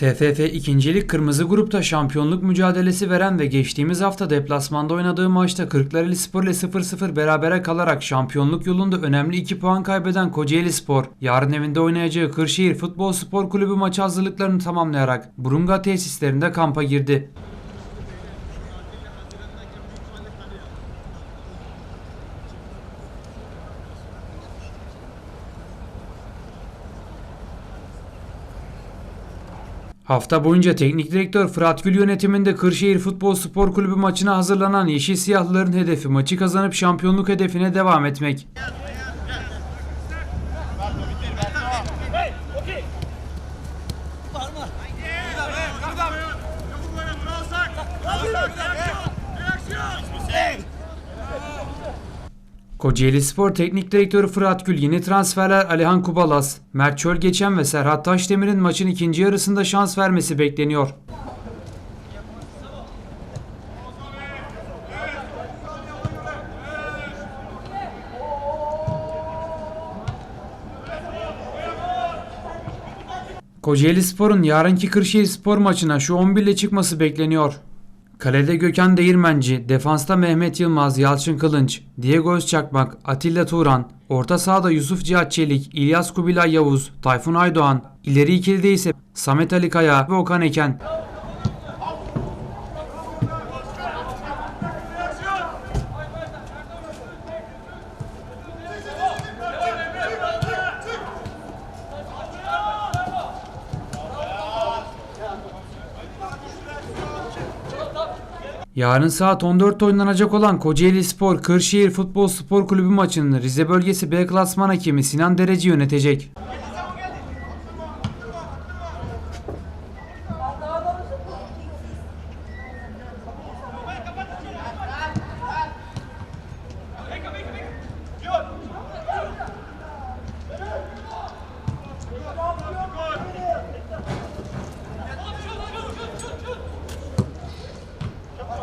TFF 2. Lig Kırmızı Grup'ta şampiyonluk mücadelesi veren ve geçtiğimiz hafta deplasmanda oynadığı maçta Kırklareli Spor ile 0-0 berabere kalarak şampiyonluk yolunda önemli 2 puan kaybeden Kocaeli Spor, yarın evinde oynayacağı Kırşehir Futbol Spor Kulübü maçı hazırlıklarını tamamlayarak Burunga tesislerinde kampa girdi. Hafta boyunca teknik direktör Fırat Gül yönetiminde Kırşehir Futbol Spor Kulübü maçına hazırlanan Yeşil Siyahlıların hedefi maçı kazanıp şampiyonluk hedefine devam etmek. Kocaeli Spor Teknik Direktörü Fırat Gül yeni transferler Alihan Kubalas, Mert Çölgeçen ve Serhat Taşdemir'in maçın ikinci yarısında şans vermesi bekleniyor. Kocaeli Spor'un yarınki Kırşehir Spor maçına şu 11 ile çıkması bekleniyor. Kalede Gökhan Değirmenci, defansta Mehmet Yılmaz, Yalçın Kılınç, Diego Özçakmak, Atilla Turan, orta sahada Yusuf Cihat Çelik, İlyas Kubilay Yavuz, Tayfun Aydoğan, ileri ikilide ise Samet Ali Kaya ve Okan Eken. Yarın saat 14'te oynanacak olan Kocaeli Spor Kırşehir Futbol Spor Kulübü maçını Rize Bölgesi B Klasman hakemi Sinan Dereci yönetecek.